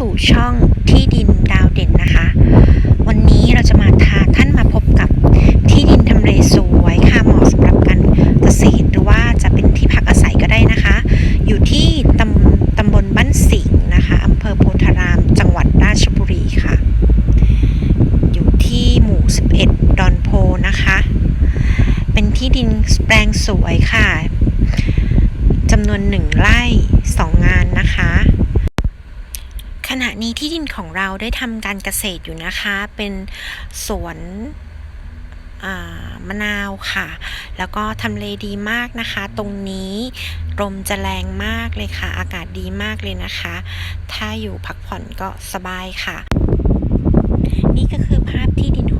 สู่ช่องที่ดินดาวเด่นนะคะ วันนี้เราจะมาพาท่านมาพบกับที่ดินทำเลสวยค่ะเหมาะสำหรับการเกษตรหรือว่าจะเป็นที่พักอาศัยก็ได้นะคะ อยู่ที่ตำตำบลบ้านสิงห์นะคะอำเภอโพธาราม จังหวัดราชบุรีค่ะ อยู่ที่หมู่ 11 ดอนโพนะคะ เป็นที่ดินแปลงสวยค่ะจำนวนหนึ่งไร่สองงานนะคะ ณะนี้ที่ดินของเราได้ทำการเกษตรอยู่นะคะ เป็นสวนมะนาวค่ะ แล้วก็ทำเลดีมากนะคะ ตรงนี้ลมจะแรงมากเลยค่ะ อากาศดีมากเลยนะคะ ถ้าอยู่พักผ่อนก็สบายค่ะ นี่ก็คือภาพที่ดินของ